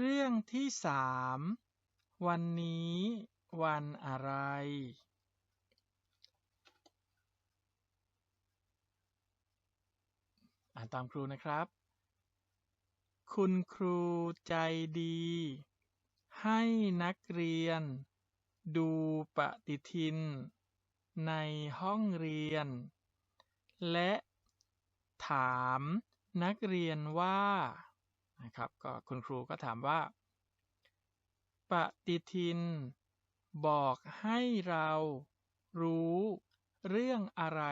เรื่องที่สามวันนี้วันอะไร อ่านตามครูนะครับ คุณครูใจดี ให้นักเรียน ดูปฏิทิน ในห้องเรียน และถามนักเรียนว่า นะครับ ก็คุณครูก็ถามว่า ปฏิทิน บอกให้เรารู้เรื่องอะไร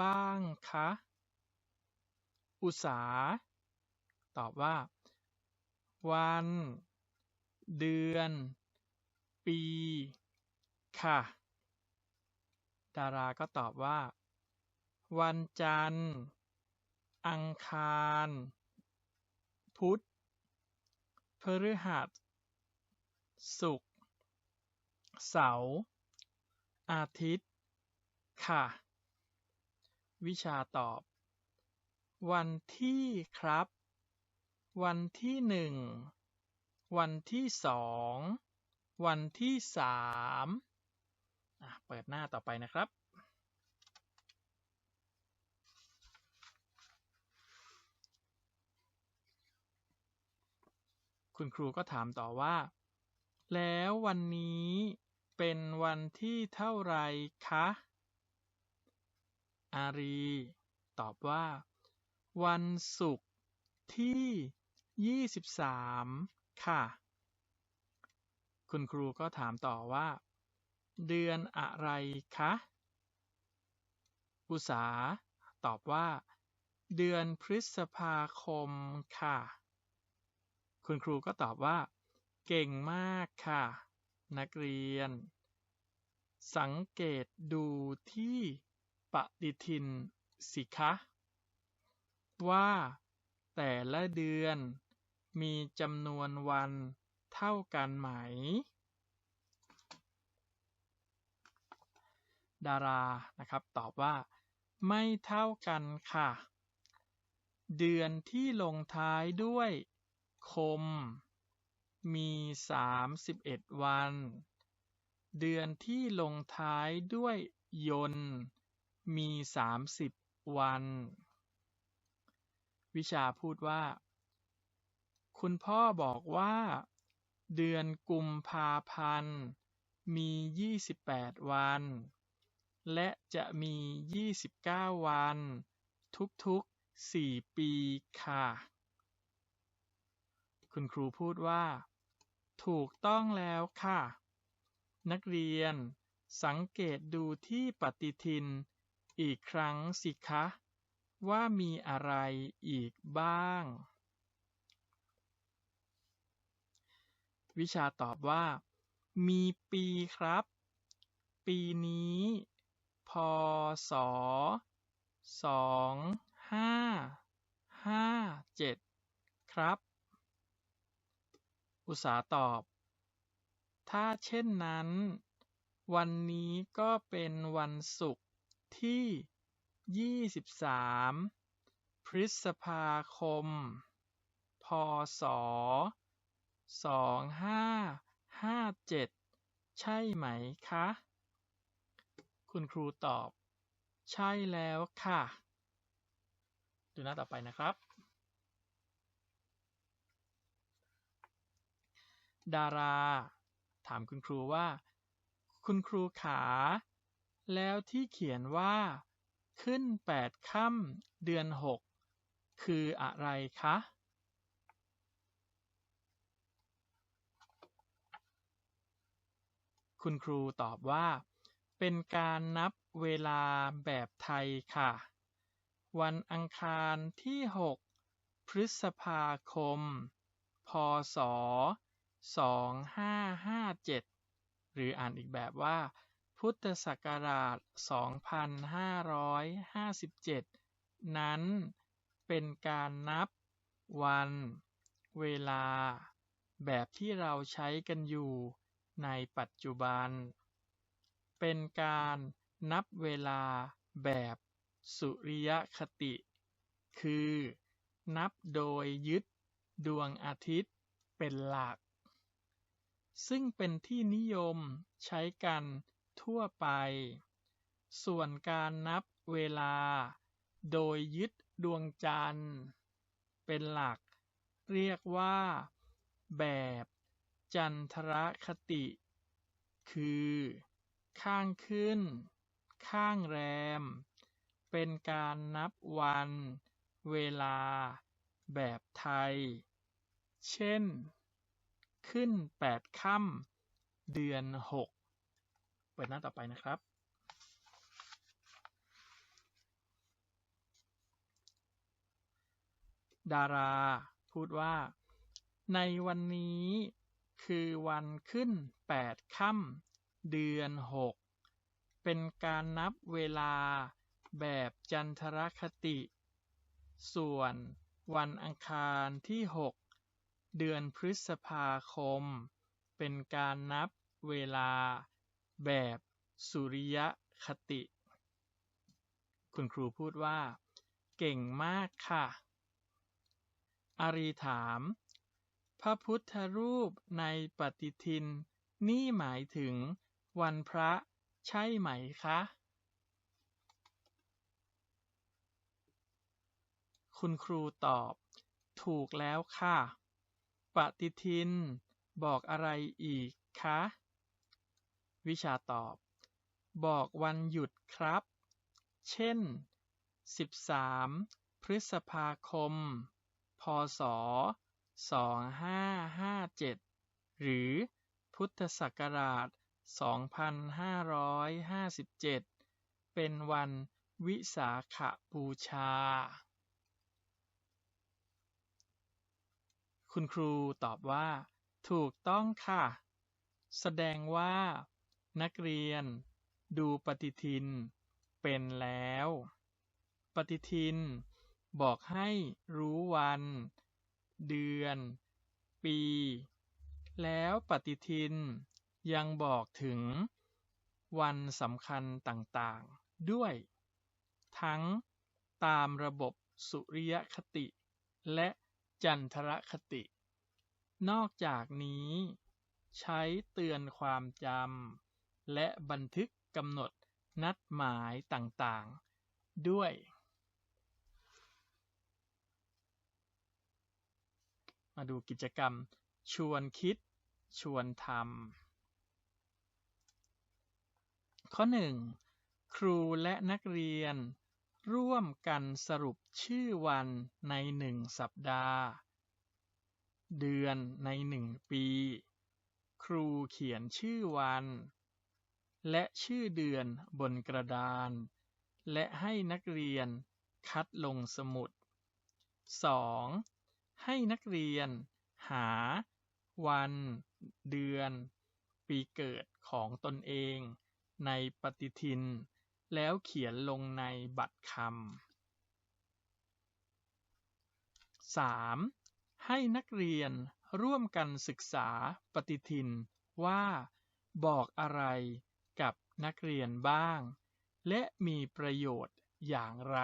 บ้างคะ อุษา ตอบว่า วัน เดือน ปี ค่ะ ดาราก็ตอบว่า วันจันทร์ อังคาร พุธพฤหัส ศุกร์ เสาร์ อาทิตย์ ค่ะ วิชาตอบ วันที่ครับ วันที่หนึ่ง วันที่สอง วันที่สามเปิดหน้าต่อไปนะครับ คุณครูก็ถามต่อว่า แล้ววันนี้เป็นวันที่เท่าไรคะ อารี ตอบว่า วันศุกร์ที่ 23 ค่ะ คุณครูก็ถามต่อว่า เดือนอะไรคะ อุษา ตอบว่า เดือนพฤษภาคมค่ะ คุณครูก็ตอบว่า เก่งมากค่ะ นักเรียน สังเกตดูที่ปฏิทินสิคะ ว่าแต่ละเดือนมีจำนวนวันเท่ากันไหม ดารานะครับตอบว่า ไม่เท่ากันค่ะ เดือนที่ลงท้ายด้วย คม มีสามสิบเอ็ดวัน เดือนที่ลงท้ายด้วยยนต์ มีสามสิบวัน วิชาพูดว่า คุณพ่อบอกว่า เดือนกุมภาพันธ์ มียี่สิบแปดวัน และจะมียี่สิบเก้าวัน ทุกๆสี่ปีค่ะ คุณครูพูดว่า ถูกต้องแล้วค่ะ นักเรียน สังเกตดูที่ปฏิทิน อีกครั้งสิคะ ว่ามีอะไรอีกบ้าง วิชาตอบว่า มีปีครับ ปีนี้ พศสองห้าห้าเจ็ดครับ อุษาตอบ ถ้าเช่นนั้น วันนี้ก็เป็นวันศุกร์ที่ 23 พฤษภาคม พศ 2557 ใช่ไหมคะ คุณครูตอบ ใช่แล้วค่ะ ดูหน้าต่อไปนะครับ ดารา ถามคุณครูว่า คุณครูขา แล้วที่เขียนว่า ขึ้นแปดค่ำเดือนหกคืออะไรคะ คุณครูตอบว่า เป็นการนับเวลาแบบไทยค่ะ วันอังคารที่ 6 พฤษภาคม พศ 2557หรืออ่านอีกแบบว่า พุทธศักราช 2557 นั้นเป็นการนับวัน เวลา แบบที่เราใช้กันอยู่ในปัจจุบัน เป็นการนับเวลาแบบสุริยคติ คือ นับโดยยึดดวงอาทิตย์เป็นหลัก ซึ่งเป็นที่นิยมใช้กันทั่วไป ส่วนการนับเวลา โดยยึดดวงจันทร์ เป็นหลัก เรียกว่า แบบจันทรคติ คือ ข้างขึ้น ข้างแรม เป็นการนับวัน เวลา แบบไทย เช่น ขึ้นแปดค่ำเดือนหกเปิดหน้าต่อไปนะครับ ดาราพูดว่า ในวันนี้คือวันขึ้นแปดค่ำเดือนหกเป็นการนับเวลาแบบจันทรคติ ส่วนวันอังคารที่หก เดือนพฤษภาคม เป็นการนับเวลาแบบสุริยคติ คุณครูพูดว่า เก่งมากค่ะ อารีถาม พระพุทธรูปในปฏิทิน นี่หมายถึงวันพระใช่ไหมคะ คุณครูตอบ ถูกแล้วค่ะ ปฏิทิน บอกอะไรอีกคะ วิชาตอบ บอกวันหยุดครับ เช่น 13 พฤษภาคม พศ 2557 หรือพุทธศักราช 2557 เป็นวันวิสาขบูชา คุณครูตอบว่า ถูกต้องค่ะ แสดงว่า นักเรียน ดูปฏิทิน เป็นแล้ว ปฏิทิน บอกให้รู้วัน เดือน ปี แล้วปฏิทินยังบอกถึง วันสำคัญต่างๆ ด้วย ทั้งตามระบบสุริยคติและ จันทรคติ นอกจากนี้ ใช้เตือนความจำและบันทึกกำหนดนัดหมายต่างๆ ด้วย มาดูกิจกรรม ชวนคิด ชวนทำข้อ 1. ครูและนักเรียน ร่วมกันสรุปชื่อวันในหนึ่งสัปดาห์ เดือนในหนึ่งปี ครูเขียนชื่อวัน และชื่อเดือนบนกระดาน และให้นักเรียนคัดลงสมุด 2. ให้นักเรียนหา วัน เดือน ปีเกิดของตนเองในปฏิทิน แล้วเขียนลงในบัตรคำ 3. ให้นักเรียนร่วมกันศึกษาปฏิทินว่าบอกอะไรกับนักเรียนบ้าง และมีประโยชน์อย่างไร